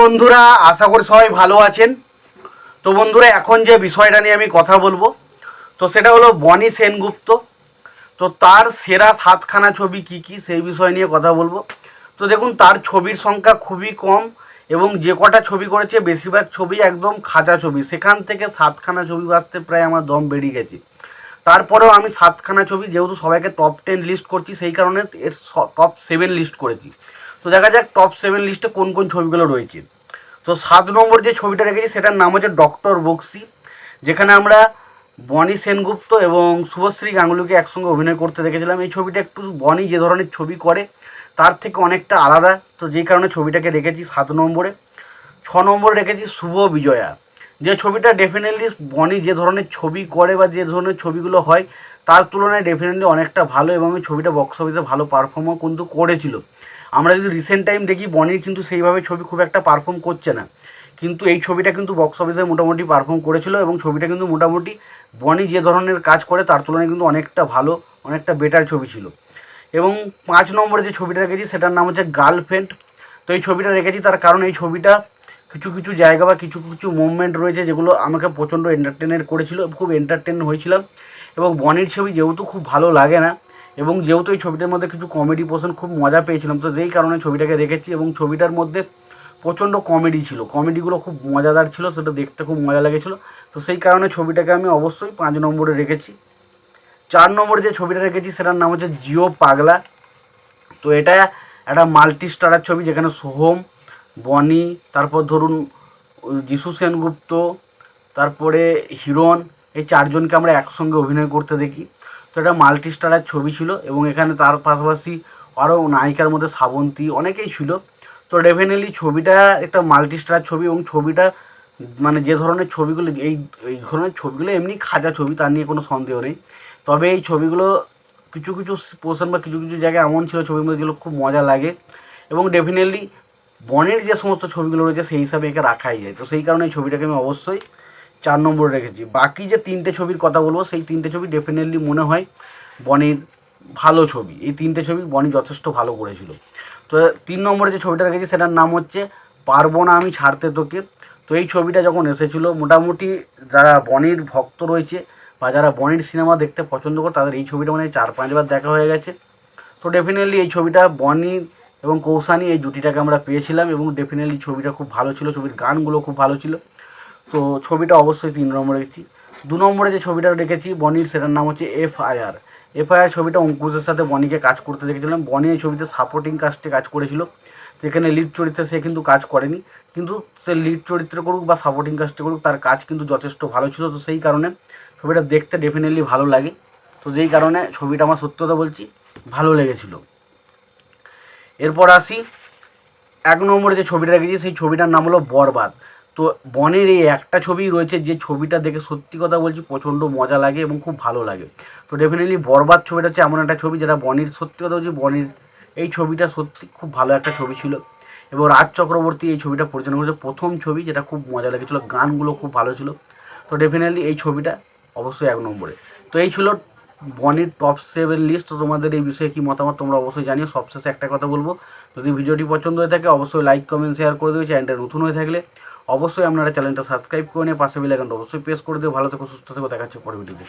বন্ধুরা, আশা করি সবাই ভালো আছেন। তো বন্ধুরা, এখন যে বিষয়টা নিয়ে আমি কথা বলব, তো সেটা হলো বনি সেনগুপ্ত। তো তার সেরা সাতখানা ছবি কি কি, সেই বিষয় নিয়ে কথা বলব। তো দেখুন, তার ছবির সংখ্যা খুবই কম এবং যে কটা ছবি করেছে, বেশিরভাগ ছবি একদম খাঁচা ছবি। সেখান থেকে সাতখানা ছবি বাঁচতে প্রায় আমার দম বেরিয়ে গেছে। তারপরেও আমি সাতখানা ছবি যেহেতু সবাইকে টপ টেন লিস্ট করছি, সেই কারণে এর টপ সেভেন লিস্ট করেছি। তো দেখা যাক টপ সেভেন লিস্টে কোন কোন ছবিগুলো রয়েছে। তো সাত নম্বর যে ছবিটা রেখেছি, সেটার নাম হচ্ছে ডক্টর বক্সি, যেখানে আমরা বনি সেনগুপ্ত এবং শুভশ্রী গাঙ্গুলিকে একসঙ্গে অভিনয় করতে দেখেছিলাম। এই ছবিটা একটু বনি যে ধরনের ছবি করে, তার থেকে অনেকটা আলাদা। তো যেই কারণে ছবিটাকে রেখেছি সাত নম্বরে। ছ নম্বরে রেখেছি শুভ বিজয়া। যে ছবিটা ডেফিনেটলি বনি যে ধরনের ছবি করে বা যে ধরনের ছবিগুলো হয়, তার তুলনায় ডেফিনেটলি অনেকটা ভালো এবং ছবিটা বক্স অফিসে ভালো পারফর্মও কিন্তু করেছিল। আমরা যদি রিসেন্ট টাইম দেখি বনির কিন্তু সেইভাবে ছবি খুব একটা পারফর্ম করছে না। কিন্তু এই ছবিটা কিন্তু বক্স অফিসে মোটামুটি পারফর্ম করেছিল এবং ছবিটা কিন্তু মোটামুটি বনি যে ধরনের কাজ করে, তার তুলনায় কিন্তু অনেকটা ভালো, অনেকটা বেটার ছবি ছিল। এবং পাঁচ নম্বরে যে ছবিটা রেখেছি, সেটার নাম হচ্ছে গার্লফ্রেন্ড তো এই ছবিটা রেখেছি তার কারণ এই ছবিটা কিছু কিছু জায়গা বা কিছু কিছু মুভমেন্ট রয়েছে, যেগুলো আমাকে প্রচণ্ড এন্টারটেনের করেছিল, খুব এন্টারটেন হয়েছিলাম। এবং বনির ছবি যেহেতু খুব ভালো লাগে না এবং যেহেতু এই ছবিটার মধ্যে কিছু কমেডি পোর্শন খুব মজা পেয়েছিলাম, তো যেই কারণে ছবিটাকে রেখেছি এবং ছবিটার মধ্যে প্রচণ্ড কমেডি ছিল। কমেডিগুলো খুব মজাদার ছিল, সেটা দেখতে খুব মজা লেগেছিলো। তো সেই কারণে ছবিটাকে আমি অবশ্যই পাঁচ নম্বরে রেখেছি। চার নম্বরে যে ছবিটা রেখেছি, সেটার নাম হচ্ছে জিও পাগলা। তো এটা একটা মাল্টি স্টারার ছবি, যেখানে সোহম, বনি, তারপর ধরুন যিশু সেনগুপ্ত, তারপরে হিরণ, এই চারজনকে আমরা একসঙ্গে অভিনয় করতে দেখি। তো এটা মাল্টি স্টারার ছবি ছিল এবং এখানে তার পাশাপাশি আরও নায়িকার মধ্যে শ্রাবন্তী অনেকেই ছিল। তো ডেফিনেটলি ছবিটা একটা মাল্টি স্টার ছবি এবং ছবিটা মানে যে ধরনের ছবিগুলো, এই এই ধরনের ছবিগুলো এমনি খাজা ছবি, তার নিয়ে কোনো সন্দেহ নেই। তবে এই ছবিগুলো কিছু কিছু পোর্শন বা কিছু কিছু জায়গায় এমন ছিল ছবির মধ্যে যেগুলো খুব মজা লাগে এবং ডেফিনেটলি বনের যে সমস্ত ছবিগুলো রয়েছে সেই হিসাবে একে রাখাই যায়। তো সেই কারণে এই ছবিটাকে আমি অবশ্যই চার নম্বরে রেখেছি। বাকি যে তিনটে ছবির কথা বলব, সেই তিনটে ছবি ডেফিনেটলি মনে হয় বনের ভালো ছবি। এই তিনটে ছবি বনি যথেষ্ট ভালো করেছিল। তো তিন নম্বরে যে ছবিটা রেখেছি, সেটার নাম হচ্ছে পারব না আমি ছাড়তে তোকে। তো এই ছবিটা যখন এসেছিল, মোটামুটি যারা বনির ভক্ত রয়েছে বা যারা বনির সিনেমা দেখতে পছন্দ করে, তাদের এই ছবিটা মানে চার পাঁচবার দেখা হয়ে গেছে। তো ডেফিনেটলি এই ছবিটা বনি এবং কৌশানি এই জুটিটাকে আমরা পেয়েছিলাম এবং ডেফিনেটলি ছবিটা খুব ভালো ছিল, ছবির গানগুলো খুব ভালো ছিল। তো ছবিটা অবশ্যই তিন নম্বরে রেখেছি দু নম্বরে যে ছবিটা রেখেছি বনির, সেটার নাম হচ্ছে এফআইআর। এফআইআর ছবিটা অঙ্কুশের সাথে বনিকে কাজ করতে দেখেছিলাম। বনি এই ছবিতে সাপোর্টিং কাস্টে কাজ করেছিল। যেখানে লিড চরিত্রে সে কিন্তু কাজ করেনি। কিন্তু সে লিড চরিত্রে করুক বা সাপোর্টিং কাস্টে করুক, তার কাজ কিন্তু যথেষ্ট ভালো ছিল। তো সেই কারণে ছবিটা দেখতে ডেফিনেটলি ভালো লাগে। তো যেই কারণে ছবিটা আমার সত্যি কথা বলছি, ভালো লেগেছিল। এরপর আসি, এক নম্বরে যে ছবিটা রেখেছি সেই ছবিটার নাম হলো বরবাদ। তো বনের এই একটা ছবি রয়েছে যে ছবিটা দেখে সত্যি কথা বলছি প্রচণ্ড মজা লাগে এবং খুব ভালো লাগে। তো ডেফিনেটলি বরবাদ ছবিটা হচ্ছে এমন একটা ছবি যেটা বনির, সত্যি কথা বলছি বনির এই ছবিটা সত্যি খুব ভালো একটা ছবি ছিল। এবং রাজ চক্রবর্তী এই ছবিটা পরিচালনা করেছে প্রথম ছবি যেটা খুব মজা লেগেছিলো, গানগুলো খুব ভালো ছিল। তো ডেফিনেটলি এই ছবিটা অবশ্যই এক নম্বরে। তো এই ছিল বনির টপ সেভেন লিস্ট তো তোমাদের এই বিষয়ে কী মতামত তোমরা অবশ্যই জানিও। সবশেষে একটা কথা বলব, যদি ভিডিওটি পছন্দ হয়ে থাকে অবশ্যই লাইক কমেন্ট শেয়ার করে দিও। চ্যানেলটা নতুন হয়ে থাকলে অবশ্যই আপনারা চ্যানেলটা সাবস্ক্রাইব করে নিয়ে পাশে বেল আইকনটা অবশ্যই প্রেস করে দিও। ভালো থেকো, সুস্থ থেকো, দেখাচ্ছে পরে ভিডিওতে।